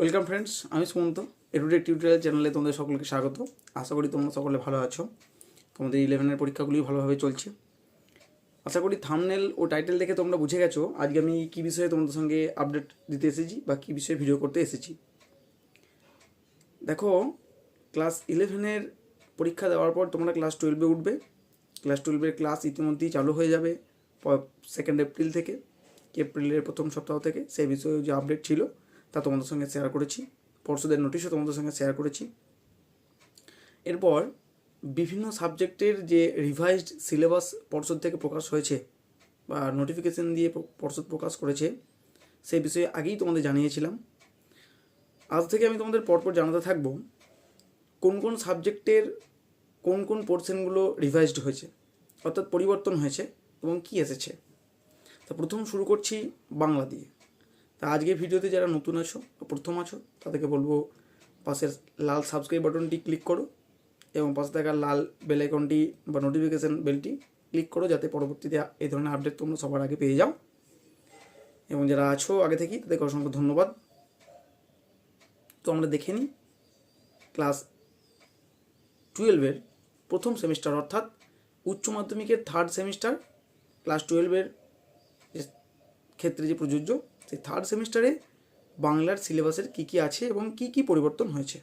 Welcome friends আমি Sumanta. Edtech tutorial চ্যানেলে তোমাদের সকলকে স্বাগত। আশা করি তোমরা সকলে ভালো আছো। তোমাদের ইলেভেনের পরীক্ষাগুলি ভালোভাবে চলছে। আশা করি থামনেল ও টাইটেল দেখে তোমরা বুঝে গেছো। আজকে আমি কী বিষয়ে তোমাদের সঙ্গে আপডেট দিতে এসেছি বা কী বিষয়ে ভিডিও করতে এসেছি। দেখো ক্লাস ইলেভেনের পরীক্ষা দেওয়ার পর তোমরা ক্লাস টুয়েলভে উঠবে। ক্লাস টুয়েলভের ক্লাস ইতিমধ্যেই চালু হয়ে যাবে সেকেন্ড এপ্রিল থেকে এপ্রিলের প্রথম সপ্তাহ থেকে। সেই বিষয়ে যে আপডেট ছিল তা তোমাদের সঙ্গে শেয়ার করেছি। পরশুদের নোটিশও তোমাদের সঙ্গে শেয়ার করেছি। এরপর বিভিন্ন সাবজেক্টের যে রিভাইজড সিলেবাস পর্ষদ থেকে প্রকাশ হয়েছে বা নোটিফিকেশন দিয়ে প- পর্ষদ প্রকাশ করেছে সেই বিষয়ে আগেই তোমাদের জানিয়েছিলাম। আজ থেকে আমি তোমাদের পরপর জানাতে থাকব কোন কোন সাবজেক্টের কোন কোন পোর্শনগুলো রিভাইজড হয়েছে, অর্থাৎ পরিবর্তন হয়েছে এবং কী এসেছে। তা প্রথম শুরু করছি বাংলা দিয়ে। তা আজকে ভিডিওতে যারা নতুন আছো প্রথম আছো, তাদেরকে বলব পাশের লাল সাবস্ক্রাইব বাটনটি ক্লিক করো এবং পাশে থাকা লাল বেল আইকনটি বা নোটিফিকেশান বেলটি ক্লিক করো যাতে পরবর্তীতে এই ধরনের আপডেট তোমরা সবার আগে পেয়ে যাও। এবং যারা আছো আগে থেকেই, তাদেরকে অসংখ্য ধন্যবাদ। তো আমরা দেখে নিই ক্লাস টুয়েলভের প্রথম সেমিস্টার অর্থাৎ উচ্চ মাধ্যমিকের থার্ড সেমিস্টার ক্লাস টুয়েলভের ক্ষেত্রে যে প্রযোজ্য সেই থার্ড সেমিস্টারে বাংলার সিলেবাসের কী কী আছে এবং কী কী পরিবর্তন হয়েছে?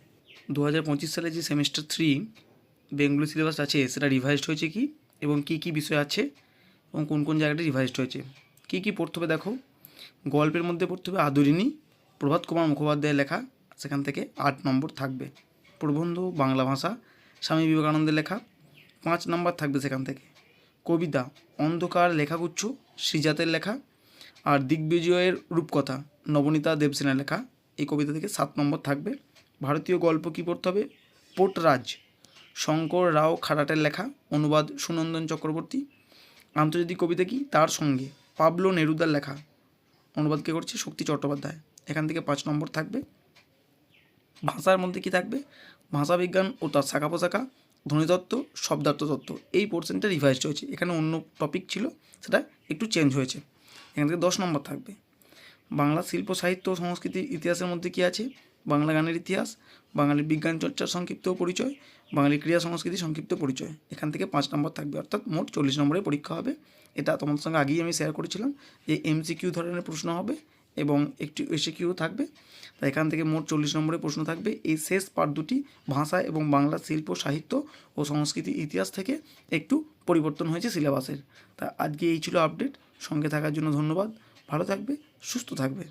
দু হাজার পঁচিশ সালে যে সেমিস্টার থ্রি বেঙ্গলি সিলেবাস আছে, সেটা রিভাইজড হয়েছে কি? এবং কী কী বিষয় আছে? এবং কোন কোন জায়গাটা রিভাইজড হয়েছে? কী কী পড়তে হবে দেখো? গল্পের মধ্যে পড়তে হবে আদরিণী, প্রভাত কুমার মুখোপাধ্যায়ের লেখা, সেখান থেকে আট নম্বর থাকবে। প্রবন্ধ, বাংলা ভাষা, স্বামী বিবেকানন্দের লেখা, পাঁচ নম্বর থাকবে সেখান থেকে। কবিতা, অন্ধকার লেখাগুচ্ছ শ্রীজাতের লেখা আর দিগ্বিজয়ের রূপকথা নবনীতা দেবসেনা লেখা। এই কবিতা থেকে সাত নম্বর থাকবে। ভারতীয় গল্প কী পড়তে হবে? পোটরাজ, শঙ্কর রাও খারাটের লেখা। অনুবাদ সুনন্দন চক্রবর্তী। আন্তর্জাতিক কবিতা কি? তার সঙ্গে পাবলো নেরুদার লেখা। অনুবাদ কে করছে? শক্তি চট্টোপাধ্যায়। এখান থেকে পাঁচ নম্বর থাকবে। ভাষার মধ্যে কি থাকবে? ভাষাবিজ্ঞান ও তার শাখা পোশাখা, ধ্বনিতত্ত্ব শব্দার্থ তত্ত্ব এই পোর্শনটা রিভাইজড হয়েছে। এখানে অন্য টপিক ছিল, সেটা একটু চেঞ্জ হয়েছে। এখান থেকে দশ নম্বর থাকবে। বাংলা শিল্প, সাহিত্য ও সংস্কৃতির ইতিহাসের মধ্যে কী আছে? বাংলা গানের ইতিহাস, বাঙালির বিজ্ঞান চর্চার সংক্ষিপ্ত পরিচয় বাঙালি ক্রীড়া সংস্কৃতি সংক্ষিপ্ত পরিচয়। এখান থেকে পাঁচ নম্বর থাকবে, অর্থাৎ মোট চল্লিশ নম্বরের পরীক্ষা হবে। এটা তোমাদের সঙ্গে আগেই আমি শেয়ার করেছিলাম। যে এমসিকিউ ধরনের প্রশ্ন হবে। এবং একটি এসিকিউ থাকবে। তাই এখান থেকে মোট চল্লিশ নম্বরের প্রশ্ন থাকবে। এই শেষ পার্ট দুটি ভাষা এবং বাংলা শিল্প, সাহিত্য ও সংস্কৃতি ইতিহাস থেকে একটু পরিবর্তন হয়েছে সিলেবাসের। তা আজকে এই ছিল আপডেট সঙ্গে থাকার জন্য ধন্যবাদ। ভালো থাকবে, সুস্থ থাকবে।